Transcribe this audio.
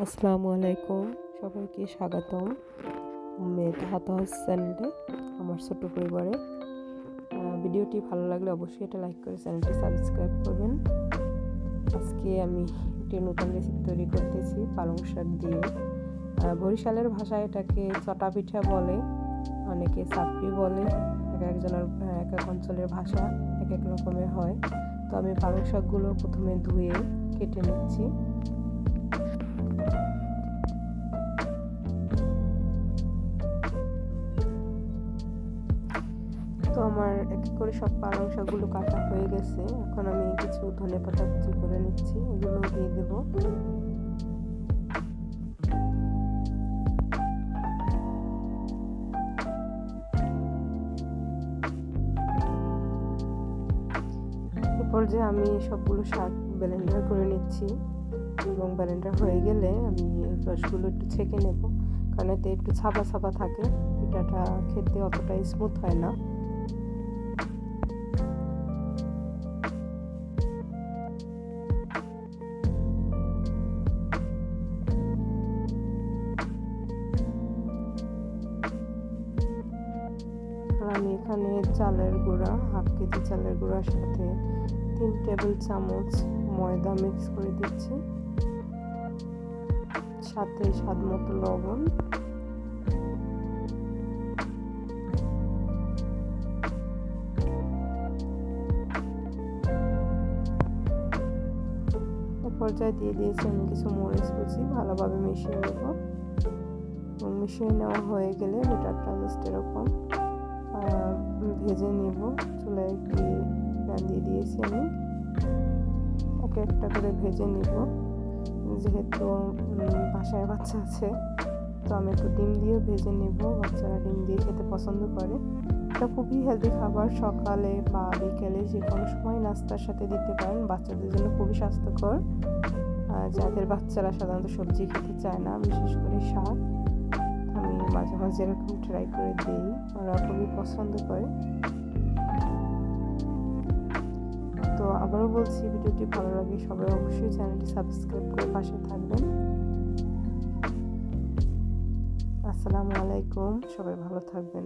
আসসালামু আলাইকুম। সবাইকে স্বাগতম। হাতাহাস চ্যানেলে, আমার ছোট্ট পরিবারে। ভিডিওটি ভালো লাগলে অবশ্যই এটা লাইক করে চ্যানেলটি সাবস্ক্রাইব করবেন। আজকে আমি একটি নতুন রেসিপি তৈরি করতেছি, পালং শাক দিয়ে। বরিশালের ভাষায় এটাকে চটা পিঠা বলে, অনেকে চাপড়ি বলে, এক একজনের, এক এক অঞ্চলের ভাষা এক এক রকমের হয়। তো আমি পালং শাকগুলো প্রথমে ধুয়ে কেটে নিচ্ছি। তো আমার এক করে সব পালং শাকগুলো কাটা হয়ে গেছে। এখন আমি কিছু ধনে পাতা কুচি করে নিচ্ছি এগুলো দিয়ে দেবো। এরপর যে আমি সবগুলো শাক ব্লেন্ডার করে নিচ্ছি এবং ব্লেন্ডার হয়ে গেলে আমি রসগুলো একটু ছেঁকে নেব। কারণ এতে একটু ছাপা ছাপা থাকে, পিঠাটা খেতে অতটা স্মুথ হয় না। আমি এখানে চালের গুঁড়া, হাফ কেজি চালের গুঁড়ার সাথে তিন টেবিল চামচ ময়দা মিক্স করে দিচ্ছি। সাথে স্বাদ মতো লবণ। পর্যায়ে দিয়ে দিয়েছি আমি কিছু মরিচ কুচি, ভালোভাবে মিশিয়ে নেব। এবং মিশিয়ে নেওয়া হয়ে গেলে বেটারটা জাস্ট এরকম। ভেজে নিব চুলায় একটি প্যান দিয়ে দিয়েছি আমি। এক একটা করে ভেজে নিব। যেহেতু বাসায় বাচ্চা আছে, তো আমি একটু ডিম দিয়েও ভেজে নিব। বাচ্চারা ডিম দিয়ে খেতে পছন্দ করে। এটা খুবই হেলদি খাবার। সকালে বা বিকেলে যে কোনো সময় নাস্তার সাথে দিতে পারেন। বাচ্চাদের জন্য খুবই স্বাস্থ্যকর। যাদের বাচ্চারা সাধারণত সবজি খেতে চায় না, বিশেষ করে শাক মাঝে মাঝে এরকম ট্রাই করে দিই। ওরা খুবই পছন্দ করে। তো আবারও বলছি, ভিডিওটি ভালো লাগে সবাই অবশ্যই চ্যানেলটি সাবস্ক্রাইব করে পাশে থাকবেন। আসসালামু আলাইকুম, সবাই ভালো থাকবেন।